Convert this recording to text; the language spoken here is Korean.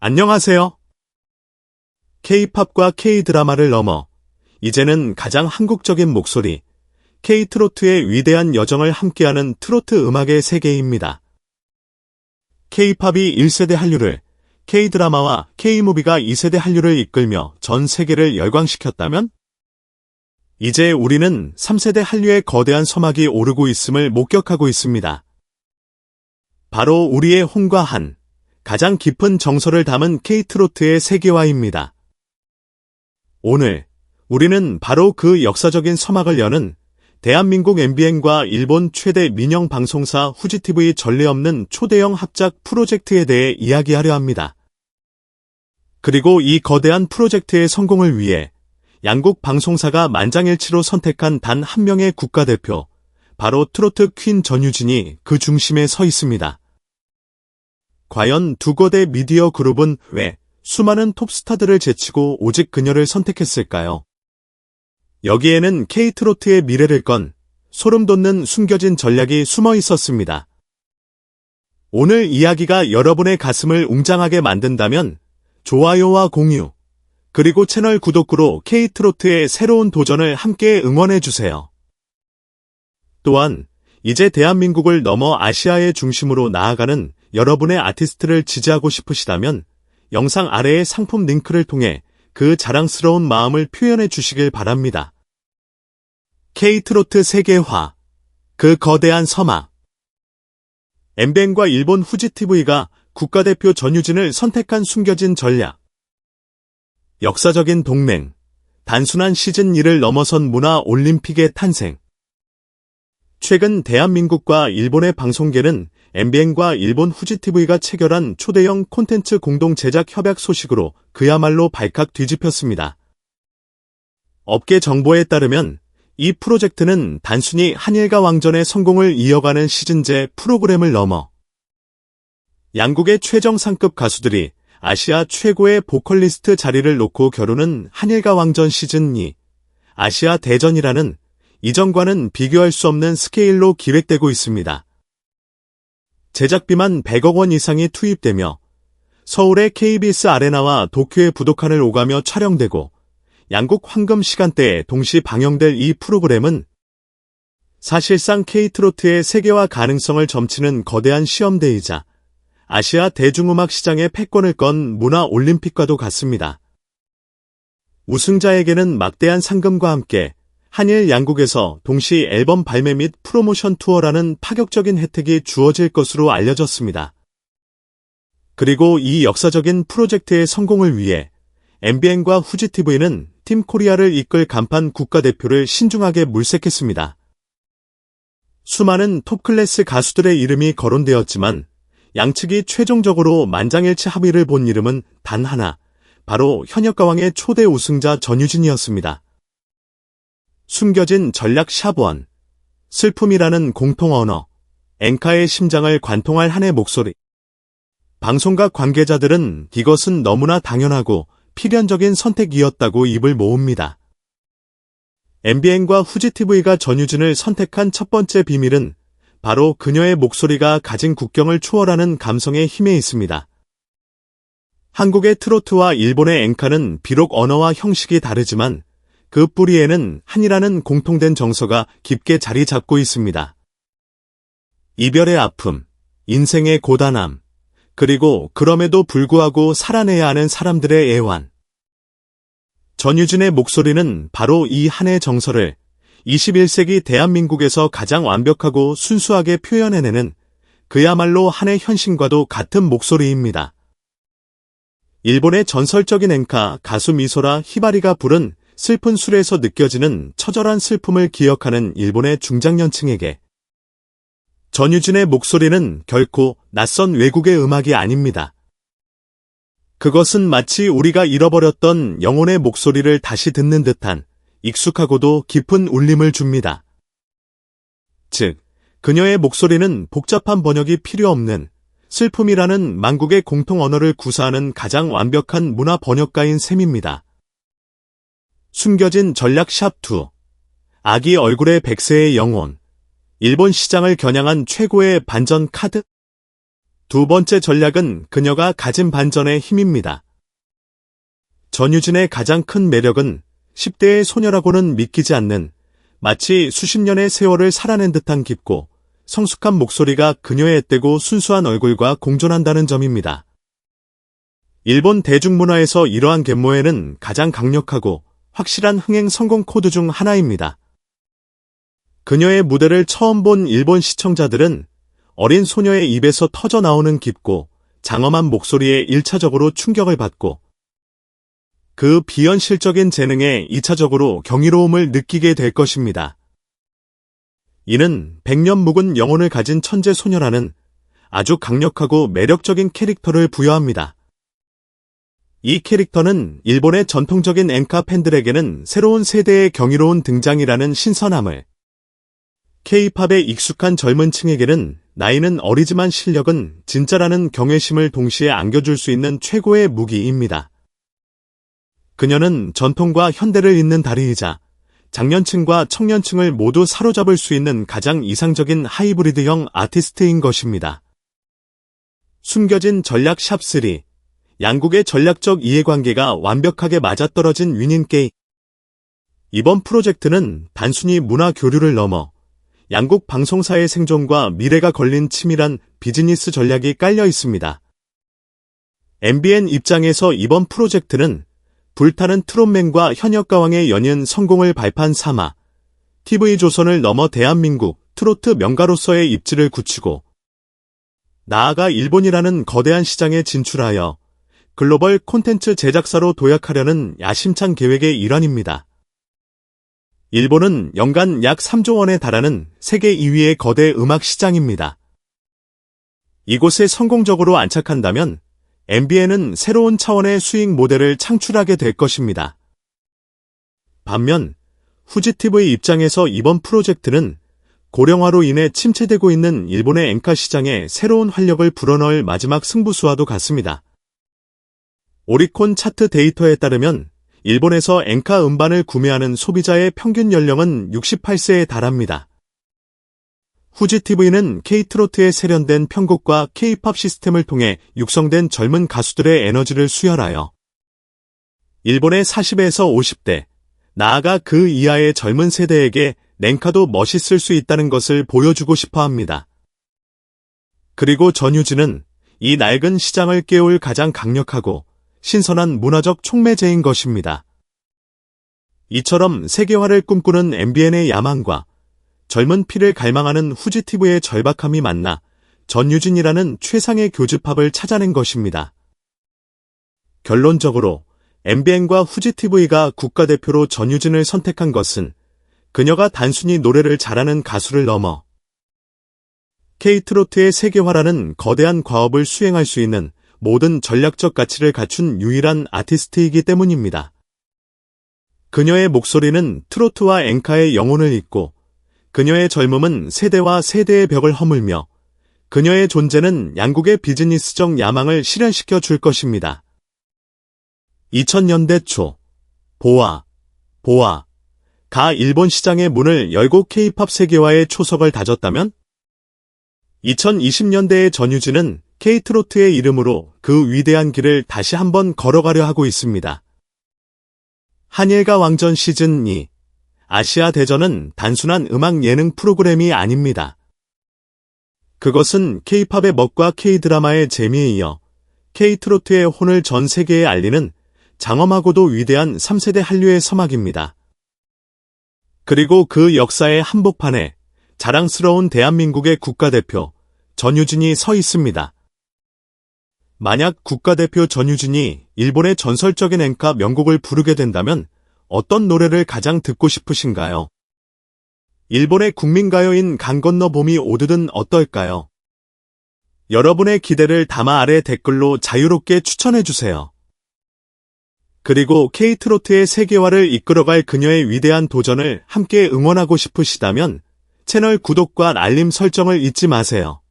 안녕하세요. K-팝과 K-드라마를 넘어 이제는 가장 한국적인 목소리, K-트로트의 위대한 여정을 함께하는 트로트 음악의 세계입니다. K-팝이 1세대 한류를, K-드라마와 K-무비가 2세대 한류를 이끌며 전 세계를 열광시켰다면? 이제 우리는 3세대 한류의 거대한 서막이 오르고 있음을 목격하고 있습니다. 바로 우리의 홍과 한, 가장 깊은 정서를 담은 K-트로트의 세계화입니다. 오늘 우리는 바로 그 역사적인 서막을 여는 대한민국 MBN과 일본 최대 민영 방송사 후지TV 전례 없는 초대형 합작 프로젝트에 대해 이야기하려 합니다. 그리고 이 거대한 프로젝트의 성공을 위해 양국 방송사가 만장일치로 선택한 단 한 명의 국가대표, 바로 트로트 퀸 전유진이 그 중심에 서 있습니다. 과연 두 거대 미디어 그룹은 왜 수많은 톱스타들을 제치고 오직 그녀를 선택했을까요? 여기에는 K-트로트의 미래를 건 소름 돋는 숨겨진 전략이 숨어 있었습니다. 오늘 이야기가 여러분의 가슴을 웅장하게 만든다면 좋아요와 공유, 그리고 채널 구독으로 K-트로트의 새로운 도전을 함께 응원해주세요. 또한 이제 대한민국을 넘어 아시아의 중심으로 나아가는 여러분의 아티스트를 지지하고 싶으시다면 영상 아래의 상품 링크를 통해 그 자랑스러운 마음을 표현해 주시길 바랍니다. K-트로트 세계화, 그 거대한 서막. 엠뱅과 일본 후지TV가 국가대표 전유진을 선택한 숨겨진 전략. 역사적인 동맹, 단순한 시즌 1을 넘어선 문화 올림픽의 탄생. 최근 대한민국과 일본의 방송계는 MBN과 일본 후지TV가 체결한 초대형 콘텐츠 공동 제작 협약 소식으로 그야말로 발칵 뒤집혔습니다. 업계 정보에 따르면 이 프로젝트는 단순히 한일과 왕전의 성공을 이어가는 시즌제 프로그램을 넘어 양국의 최정상급 가수들이 아시아 최고의 보컬리스트 자리를 놓고 겨루는 한일과 왕전 시즌 2, 아시아 대전이라는 이전과는 비교할 수 없는 스케일로 기획되고 있습니다. 제작비만 100억 원 이상이 투입되며 서울의 KBS 아레나와 도쿄의 부도칸을 오가며 촬영되고 양국 황금 시간대에 동시 방영될 이 프로그램은 사실상 K-트로트의 세계화 가능성을 점치는 거대한 시험대이자 아시아 대중음악 시장의 패권을 건 문화 올림픽과도 같습니다. 우승자에게는 막대한 상금과 함께 한일 양국에서 동시 앨범 발매 및 프로모션 투어라는 파격적인 혜택이 주어질 것으로 알려졌습니다. 그리고 이 역사적인 프로젝트의 성공을 위해 MBN과 후지TV는 팀 코리아를 이끌 간판 국가대표를 신중하게 물색했습니다. 수많은 톱클래스 가수들의 이름이 거론되었지만 양측이 최종적으로 만장일치 합의를 본 이름은 단 하나, 바로 현역 가왕의 초대 우승자 전유진이었습니다. 숨겨진 전략 샵원, 슬픔이라는 공통 언어, 앵카의 심장을 관통할 한의 목소리. 방송각 관계자들은 이것은 너무나 당연하고 필연적인 선택이었다고 입을 모읍니다. MBN과 후지TV가 전유진을 선택한 첫 번째 비밀은 바로 그녀의 목소리가 가진 국경을 초월하는 감성의 힘에 있습니다. 한국의 트로트와 일본의 앵카는 비록 언어와 형식이 다르지만 그 뿌리에는 한이라는 공통된 정서가 깊게 자리 잡고 있습니다. 이별의 아픔, 인생의 고단함, 그리고 그럼에도 불구하고 살아내야 하는 사람들의 애환. 전유진의 목소리는 바로 이 한의 정서를 21세기 대한민국에서 가장 완벽하고 순수하게 표현해내는 그야말로 한의 현신과도 같은 목소리입니다. 일본의 전설적인 앵카 가수 미소라 히바리가 부른 슬픈 술에서 느껴지는 처절한 슬픔을 기억하는 일본의 중장년층에게 전유진의 목소리는 결코 낯선 외국의 음악이 아닙니다. 그것은 마치 우리가 잃어버렸던 영혼의 목소리를 다시 듣는 듯한 익숙하고도 깊은 울림을 줍니다. 즉, 그녀의 목소리는 복잡한 번역이 필요 없는 슬픔이라는 만국의 공통 언어를 구사하는 가장 완벽한 문화 번역가인 셈입니다. 숨겨진 전략 샵2. 아기 얼굴의 백세의 영혼. 일본 시장을 겨냥한 최고의 반전 카드? 두 번째 전략은 그녀가 가진 반전의 힘입니다. 전유진의 가장 큰 매력은 10대의 소녀라고는 믿기지 않는 마치 수십 년의 세월을 살아낸 듯한 깊고 성숙한 목소리가 그녀의 앳되고 순수한 얼굴과 공존한다는 점입니다. 일본 대중문화에서 이러한 갯모에는 가장 강력하고 확실한 흥행 성공 코드 중 하나입니다. 그녀의 무대를 처음 본 일본 시청자들은 어린 소녀의 입에서 터져 나오는 깊고 장엄한 목소리에 1차적으로 충격을 받고 그 비현실적인 재능에 2차적으로 경이로움을 느끼게 될 것입니다. 이는 백년 묵은 영혼을 가진 천재 소녀라는 아주 강력하고 매력적인 캐릭터를 부여합니다. 이 캐릭터는 일본의 전통적인 엔카 팬들에게는 새로운 세대의 경이로운 등장이라는 신선함을, K-팝에 익숙한 젊은 층에게는 나이는 어리지만 실력은 진짜라는 경외심을 동시에 안겨줄 수 있는 최고의 무기입니다. 그녀는 전통과 현대를 잇는 다리이자 장년층과 청년층을 모두 사로잡을 수 있는 가장 이상적인 하이브리드형 아티스트인 것입니다. 숨겨진 전략 샵3 양국의 전략적 이해관계가 완벽하게 맞아떨어진 위닌 게임 이번 프로젝트는 단순히 문화 교류를 넘어 양국 방송사의 생존과 미래가 걸린 치밀한 비즈니스 전략이 깔려 있습니다. MBN 입장에서 이번 프로젝트는 불타는 트롯맨과 현역 가왕의 연연 성공을 발판 삼아 TV조선을 넘어 대한민국 트로트 명가로서의 입지를 굳히고 나아가 일본이라는 거대한 시장에 진출하여 글로벌 콘텐츠 제작사로 도약하려는 야심찬 계획의 일환입니다. 일본은 연간 약 3조 원에 달하는 세계 2위의 거대 음악 시장입니다. 이곳에 성공적으로 안착한다면 MBN은 새로운 차원의 수익 모델을 창출하게 될 것입니다. 반면 후지TV 입장에서 이번 프로젝트는 고령화로 인해 침체되고 있는 일본의 엔카 시장에 새로운 활력을 불어넣을 마지막 승부수와도 같습니다. 오리콘 차트 데이터에 따르면 일본에서 엔카 음반을 구매하는 소비자의 평균 연령은 68세에 달합니다. 후지TV는 K트로트에 세련된 편곡과 K-팝 시스템을 통해 육성된 젊은 가수들의 에너지를 수혈하여 일본의 40에서 50대, 나아가 그 이하의 젊은 세대에게 랭카도 멋있을 수 있다는 것을 보여주고 싶어 합니다. 그리고 전유진은 이 낡은 시장을 깨울 가장 강력하고 신선한 문화적 촉매제인 것입니다. 이처럼 세계화를 꿈꾸는 MBN의 야망과 젊은 피를 갈망하는 후지티브의 절박함이 만나 전유진이라는 최상의 교집합을 찾아낸 것입니다. 결론적으로 MBN과 후지TV가 국가대표로 전유진을 선택한 것은 그녀가 단순히 노래를 잘하는 가수를 넘어 K트로트의 세계화라는 거대한 과업을 수행할 수 있는 모든 전략적 가치를 갖춘 유일한 아티스트이기 때문입니다. 그녀의 목소리는 트로트와 앵카의 영혼을 잇고 그녀의 젊음은 세대와 세대의 벽을 허물며 그녀의 존재는 양국의 비즈니스적 야망을 실현시켜 줄 것입니다. 2000년대 초 보아, 보아, 가 일본 시장의 문을 열고 K-팝 세계화의 초석을 다졌다면 2020년대의 전유진은 K트로트의 이름으로 그 위대한 길을 다시 한번 걸어가려 하고 있습니다. 한일과 왕전 시즌 2 아시아 대전은 단순한 음악 예능 프로그램이 아닙니다. 그것은 K-팝의 멋과 K-드라마의 재미에 이어 K-트로트의 혼을 전 세계에 알리는 장엄하고도 위대한 3세대 한류의 서막입니다. 그리고 그 역사의 한복판에 자랑스러운 대한민국의 국가대표 전유진이 서 있습니다. 만약 국가대표 전유진이 일본의 전설적인 엔카 명곡을 부르게 된다면 어떤 노래를 가장 듣고 싶으신가요? 일본의 국민가요인 강 건너 봄이 오르든 어떨까요? 여러분의 기대를 담아 아래 댓글로 자유롭게 추천해주세요. 그리고 K트로트의 세계화를 이끌어갈 그녀의 위대한 도전을 함께 응원하고 싶으시다면 채널 구독과 알림 설정을 잊지 마세요.